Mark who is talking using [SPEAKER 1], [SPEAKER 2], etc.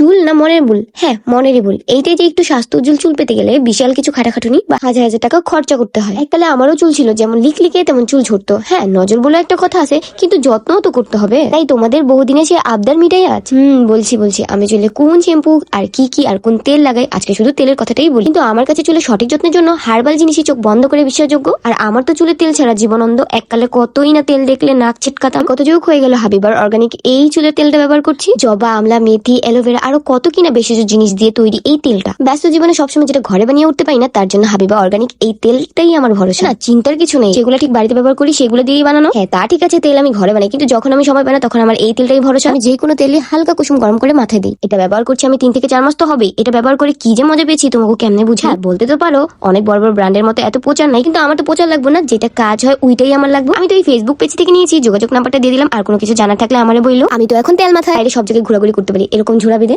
[SPEAKER 1] চুল না মনের ভুল হ্যাঁ মনেরই ভুল এইটাই যে একটু স্বাস্থ্য উজ্জ্বল চুল পেতে গেলে বিশাল কিছু খাটাখাটুনি বা হাজার হাজার টাকা খরচা করতে হয়। এককালে আমারও চুল ছিল, যেমন লিকলিকে তেমন চুল ঝরতো। হ্যাঁ নজর বলে একটা কথা আছে, কিন্তু যত্নও তো করতে হবে। তাই তোমাদের বহুদিনে সে আবদার মিটাই আছে হুম, বলছি বলছি, আমি চুলে কোন শ্যাম্পু আর কি কি আর কোন তেল লাগাই, আজকে শুধু তেলের কথাটাই বলি। কিন্তু আমার কাছে চুলে সঠিক যত্নের জন্য হার্বাল জিনিসই চোখ বন্ধ করে বিশ্বাসযোগ্য। আর আমার তো চুলে তেল ছাড়া জীবনন্দ। এককালে কতই না তেল দেখলে নাক ছিটকাতাম। কত যুগ হয়ে গেল হাবিবার অর্গানিক এই চুলের তেলটা ব্যবহার করছি। জবা, আমলা, মেথি, অ্যালোভেরা আরও কত কিনা ভেষজ জিনিস দিয়ে তৈরি এই তেলটা। ব্যস্ত জীবনে সবসময় যেটা ঘরে বানিয়ে উঠতে পারি না, তার জন্য হাবিবা অর্গানিক এই তেলটাই আমার ভরসা। না, চিন্তার কিছু নেই। যেগুলো ঠিক বাড়িতে ব্যবহার করি, সেগুলো দিয়েই বানানো। হ্যাঁ তা ঠিক আছে, তেল আমি ঘরে বানাই। কিন্তু যখন আমি সময় পাই না, তখন আমার এই তেলটাই ভরসা। আমি যে কোনো তেলে হালকা কুসুম গরম করে মাথায় দিই। এটা ব্যবহার করছি আমি তিন থেকে চার মাস তো হবে এটা ব্যবহার করে কি যে মজা পেয়েছি, তোমাকে কেমনে বুঝা বলতে তো পারো, অনেক বড় বড় ব্র্যান্ডের মতো এত প্রচার নাই, কিন্তু আমার তো প্রচার লাগবে না। যেটা কাজ হয়, ওইটাই আমার লাগবে। আমি তো এই ফেসবুক পেজ থেকে নিয়েছি, যোগাযোগ নাম্বারটা দিয়ে দিলাম। আর কোনো কিছু জানা থাকলে আমারে বলল আমি তো এখন তেল মাথায়। সব জায়গায় ঘোরাঘুরি করতে পারি, এরকম ঝোড়া বেঁধে।